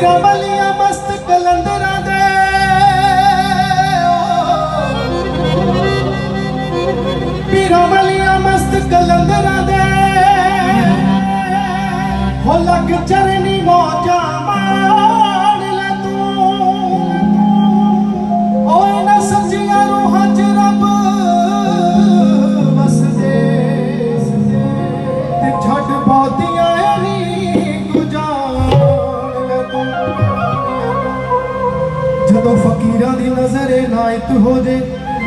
Vira ਜਦੋਂ ਫਕੀਰਾਂ ਦੀ ਨਜ਼ਰ ਨਾਇਤ ਹੋ ਜੇ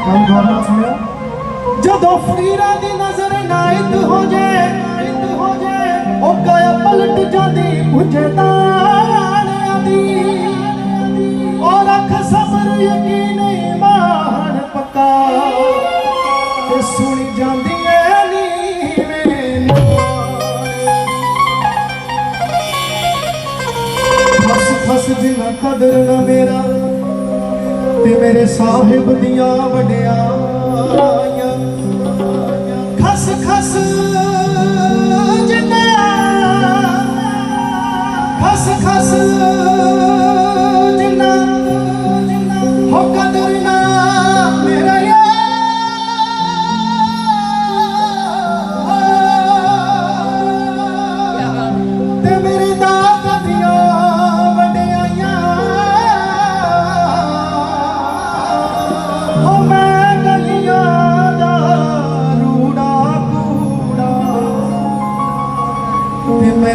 ਗੱਲ ਗੌਰ ਨਾਲ ਜਦੋਂ ਫਕੀਰਾਂ ਦੀ ਨਜ਼ਰ ਇਨਾਇਤ ਹੋ ਜੇ ਇਨਾਇਤ ਹੋ ਜੇ, ਉਹ ਕਾਇਆ ਪਲਟ ਜਾਂਦੀ ਪੁੱਛੇ ਤਾਣਿਆਂ ਦੀ। ਔਰ ਰੱਖ ਸਬਰ ਯਕੀਨ ਇਮਾਨ ਪੱਕਾ। ਤੇ ਸੁਣੀ ਜਾਂਦੀ ਫਸ ਜਿਨਾ ਕਦਰ ਨਾ ਮੇਰਾ ਤੇ ਮੇਰੇ ਸਾਹਿਬ ਦੀਆਂ ਵਡਿਆਈਆਂ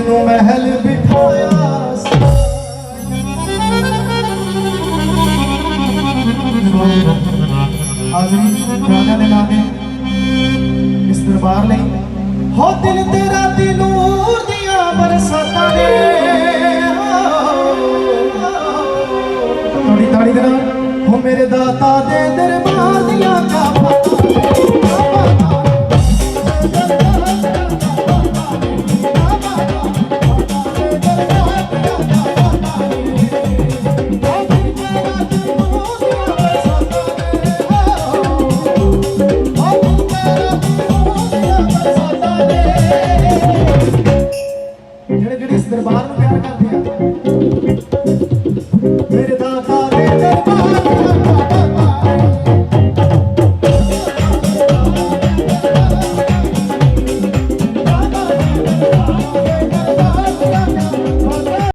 ਮੈਨੂੰ ਮਹਿਲ ਬਿਠਾਇਆ ਹਾਜ਼ਰੀ ਰਾਜਾ ਦੇ ਨਾਮੇ ਇਸ ਦਰਬਾਰ ਲਈ ਹੋ ਦਿਲ ਤੇ ਨੂਰ ਦੀਆਂ ਬਰਸਾਤਾਂ ਨੇ ਥੋੜੀ ਤਾੜੀ ਦੇ ਨਾਲ ਹੋ ਮੇਰੇ ਦਾਤਾ বাহার